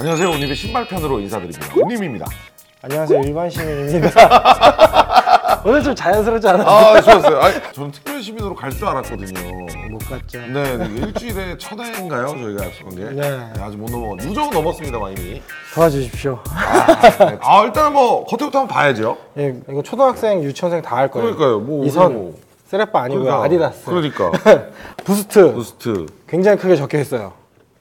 안녕하세요. 온님의 신발편으로 인사드립니다. 온님입니다. 안녕하세요 일반 시민입니다. 오늘 좀 자연스럽지 않았어요? 아, 좋았어요. 아, 저는 특별 시민으로 갈 줄 알았거든요. 못 갔죠. 네, 네, 일주일에 첫 회인가요? 저희가 약속한 게? 네. 아직 못 넘어. 누적은 넘었습니다만 이미. 도와주십시오. 네. 아, 일단은 뭐 겉에부터 한번 봐야죠. 예, 이거 초등학생, 유치원생 다 할 거예요. 그러니까요. 뭐 이선 뭐. 쓰레빠 아니고요. 그러니까. 아디다스. 그러니까. 부스트. 부스트. 굉장히 크게 적혀 있어요.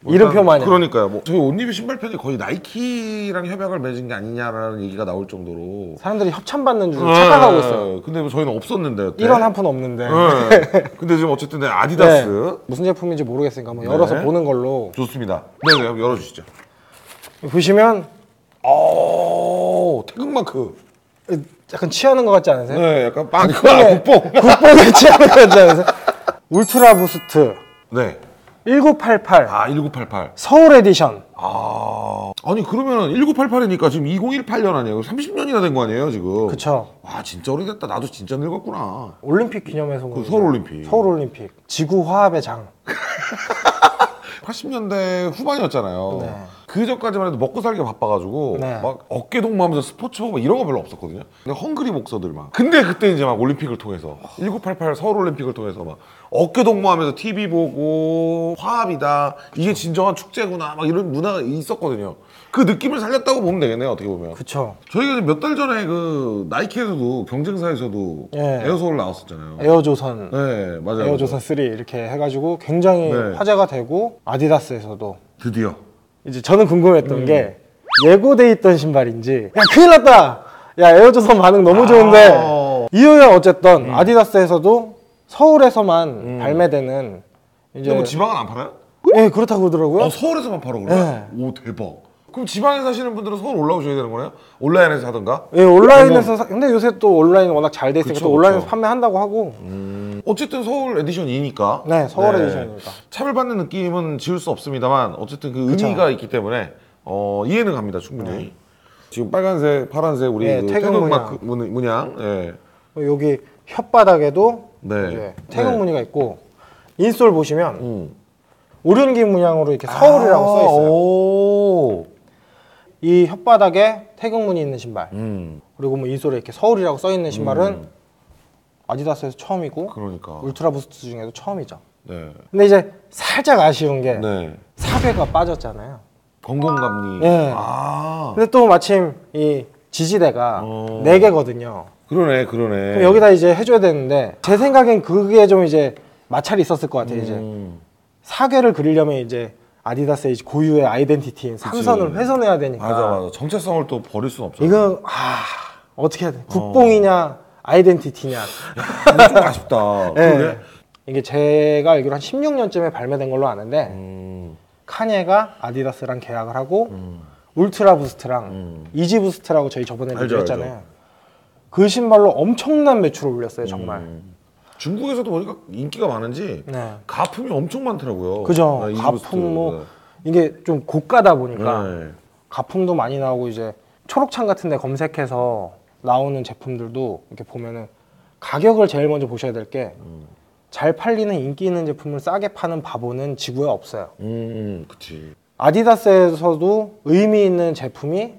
뭐 이름표 마냥. 그러니까요. 뭐 저희 온리뷰 신발 편이 거의 나이키랑 협약을 맺은 게 아니냐라는 얘기가 나올 정도로 사람들이 협찬 받는 줄 착각하고 있어요. 네. 근데 뭐 저희는 없었는데 여태. 1원 한 푼 없는데. 네. 근데 지금 어쨌든 네, 아디다스 네. 무슨 제품인지 모르겠으니까 한번 열어서 네. 보는 걸로. 좋습니다. 네, 네, 한번 열어주시죠. 보시면 오, 태극마크. 약간 취하는 것 같지 않으세요? 네, 약간 빵. 국뽕에- 국뽕. 국뽕에 취하는 것 같지 않으세요? 울트라 부스트 네. 1988 아, 1988. 서울 에디션. 아, 아니 그러면 1988이니까 지금 2018년 아니에요? 30년이나 된 거 아니에요 지금? 그쵸. 와 진짜 오래됐다. 나도 진짜 늙었구나. 올림픽 기념해서 그 서울 올림픽. 서울 올림픽 지구 화합의 장 80년대 후반이었잖아요. 네. 그 전까지만 해도 먹고 살기 바빠가지고 네. 막 어깨 동무하면서 스포츠 보고 막 이런 거 별로 없었거든요. 근데 헝그리 목서들 막. 근데 그때 이제 막 올림픽을 통해서 1988 서울 올림픽을 통해서 막 어깨 동무하면서 TV 보고 화합이다. 이게 진정한 축제구나. 막 이런 문화가 있었거든요. 그 느낌을 살렸다고 보면 되겠네요. 어떻게 보면. 그쵸 저희가 몇 달 전에 그 나이키에서도 경쟁사에서도 예. 에어서울 나왔었잖아요. 에어조선 네, 맞아요. 에어조선 3 이렇게 해가지고 굉장히 네. 화제가 되고 아디다스에서도 드디어. 이제 저는 음. 궁금했던 게 예고돼 있던 신발인지 야 큰일 났다 야 에어조선 반응 너무 좋은데 아. 이후에 어쨌든 아디다스에서도 서울에서만 발매되는 이제 근데 뭐 지방은 안 팔아요? 예 그렇다고 그러더라고요 어, 서울에서만 팔아 그래? 오 대박. 그럼 지방에 사시는 분들은 서울 올라오셔야 되는 거네요? 온라인에서 하든가? 예 온라인에서 사- 근데 요새 또 온라인 워낙 잘 돼 있으니까 그쵸, 또 온라인에서 그쵸. 판매한다고 하고 어쨌든 서울 에디션이니까. 네 서울 에디션이니까 차별받는 느낌은 지울 수 없습니다만 어쨌든 그 의미가 있기 때문에 어, 이해는 갑니다 충분히. 지금 빨간색, 파란색 우리 네, 그 태극 태극 문양. 마크 문- 문양. 예. 여기 혓바닥에도 네. 이제 태극 네. 무늬가 있고 인솔 보시면 음. 오륜기 문양으로 이렇게 서울이라고 써 있어요. 아, 오. 이 혓바닥에 태극 무늬 있는 신발 음. 그리고 뭐 인솔에 이렇게 서울이라고 써 있는 신발은 아디다스에서 처음이고 그러니까. 울트라 부스트 중에도 처음이죠. 네. 근데 이제 살짝 아쉬운 게 네. 사배가 빠졌잖아요. 건강감리. 네. 아. 근데 또 마침 이 지지대가 어. 네 개거든요. 그러네, 그러네. 그럼 여기다 이제 해줘야 되는데 제 생각엔 그게 좀 이제 마찰이 있었을 것 같아요. 이제 음. 사계를 그리려면 이제 아디다스의 이제 고유의 아이덴티티인 삼선을 훼손해야 되니까 맞아, 맞아. 정체성을 또 버릴 수는 없죠. 이거 아 어떻게 해야 돼? 국뽕이냐 아이덴티티냐 좀 아쉽다. 예. 그러게. 이게 제가 알기로 한 16년쯤에 발매된 걸로 아는데 음. 카니에가 아디다스랑 계약을 하고 울트라 부스트랑 음. 이지 부스트라고 저희 저번에 알죠, 얘기했잖아요. 알죠. 그 신발로 엄청난 매출을 올렸어요 정말. 음. 중국에서도 보니까 인기가 많은지 네. 가품이 엄청 많더라고요. 그죠. 네, 가품. 뭐 이게 좀 고가다 보니까 네. 가품도 많이 나오고 이제 초록창 같은 데 검색해서 나오는 제품들도 이렇게 보면은 가격을 제일 먼저 보셔야 될 게잘 팔리는 인기 있는 제품을 싸게 파는 바보는 지구에 없어요. 음, 음, 그치. 아디다스에서도 의미 있는 제품이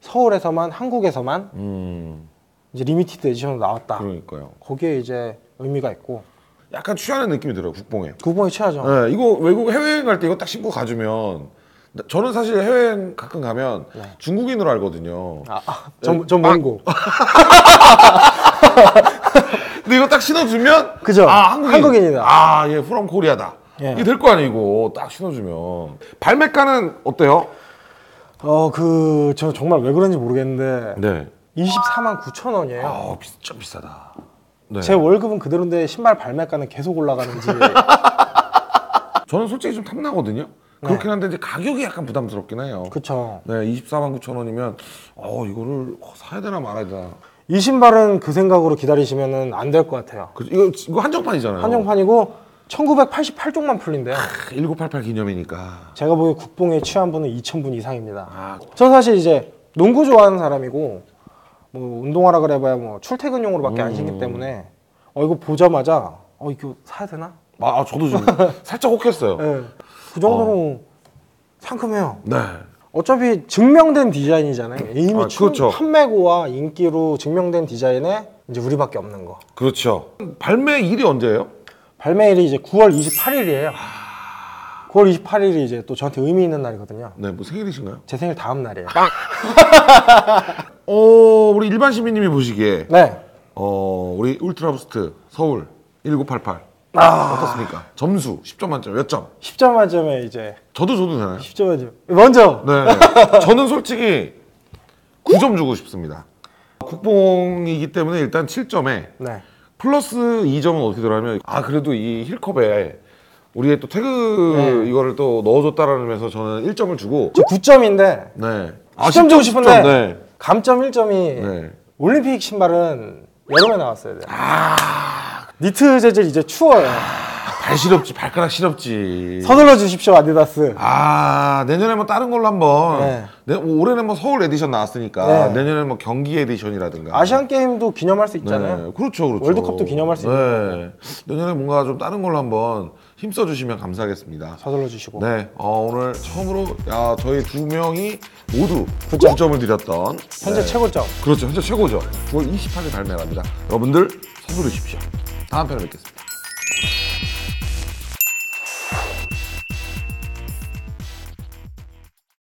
서울에서만 한국에서만 음, 이제 리미티드 에디션으로 나왔다. 그러니까요. 거기에 이제 의미가 있고 약간 취하는 느낌이 들어요, 국뽕에. 구봉이 취하죠. 네, 이거 외국 해외여행 갈 때 이거 딱 신고 가주면 나- 저는 사실 해외여행 가끔 가면 중국인으로 알거든요. 아, 아, 전, 전 몽고. 근데 이거 딱 신어주면 그죠. 아 한국인. 한국인이다. 아, 얘 프롬 코리아다. 예. 이게 될거 이거 딱 신어주면. 발매가는 어때요? 어, 그, 저 정말 왜 그런지 모르겠는데 네. 24만 9천 원이에요. 아, 비, 좀 비싸다. 네. 제 월급은 그대로인데 신발 발매가는 계속 올라가는지 저는 솔직히 좀 탐나거든요. 그렇긴 한데 이제 가격이 약간 부담스럽긴 해요. 그쵸 네, 24만 9천 원이면 어 이거를 어, 사야 되나 말아야 되나. 이 신발은 그 생각으로 기다리시면 안될 것 같아요 그 이거 이거 한정판이잖아요. 한정판이고 1988쪽만 풀린대요 1988 기념이니까. 제가 보기에 국뽕에 취한 분은 2,000분 이상입니다 아, 저 사실 이제 농구 좋아하는 사람이고 뭐 운동하라 그래봐야 뭐 출퇴근용으로밖에 안 신기 때문에 어 이거 보자마자 어 이거 사야 되나? 아 저도 좀 살짝 혹했어요. 예. 그 정도로 상큼해요 네. 어차피 증명된 디자인이잖아요. 이미 아, 출- 그렇죠. 판매고와 인기로 증명된 디자인에 이제 우리밖에 없는 거. 그렇죠. 발매 일이 언제예요? 발매일이 이제 9월 28일이에요. 9월 28일이 이제 또 저한테 의미 있는 날이거든요. 네, 뭐 생일이신가요? 제 생일 다음 날이에요. 어, 우리 일반 시민님이 보시기에 네. 어, 우리 울트라부스트 서울 1988 아. 어떻습니까? 점수 10점 만점 몇 점? 10점 만점에 이제 저도 줘도 되나요? 10점 만점. 먼저 네. 저는 솔직히 9점 주고 싶습니다. 국뽕이기 때문에 일단 7점에 네. 플러스 2점은 어떻게 들어가면 아 그래도 이 힐컵에 우리의 또 태그 네. 이거를 또 넣어줬다라는 면에서 저는 1점을 주고 저 9점인데 네. 10점 주고 싶은데 10점, 네. 감점 1점이 네. 올림픽 신발은 여름에 나왔어야 돼요. 아 니트 재질 이제 추워요. 발 시렵지 발가락 시렵지. 서둘러 주십시오 아디다스. 아 내년에 뭐 다른 걸로 한번 네. 내- 올해는 뭐 서울 에디션 나왔으니까 네. 내년에는 뭐 경기 에디션이라든가 아시안 게임도 기념할 수 있잖아요. 네, 그렇죠, 그렇죠. 월드컵도 기념할 수 네. 내년에 뭔가 좀 다른 걸로 한번 힘써 주시면 감사하겠습니다. 서둘러 주시고. 네, 어, 오늘 처음으로 야 저희 두 명이 모두 그죠? 9점을 드렸던 현재 네. 최고점. 그렇죠, 현재 최고죠. 9월 28일 발매랍니다. 여러분들 서두르십시오. 다음 편에 뵙겠습니다.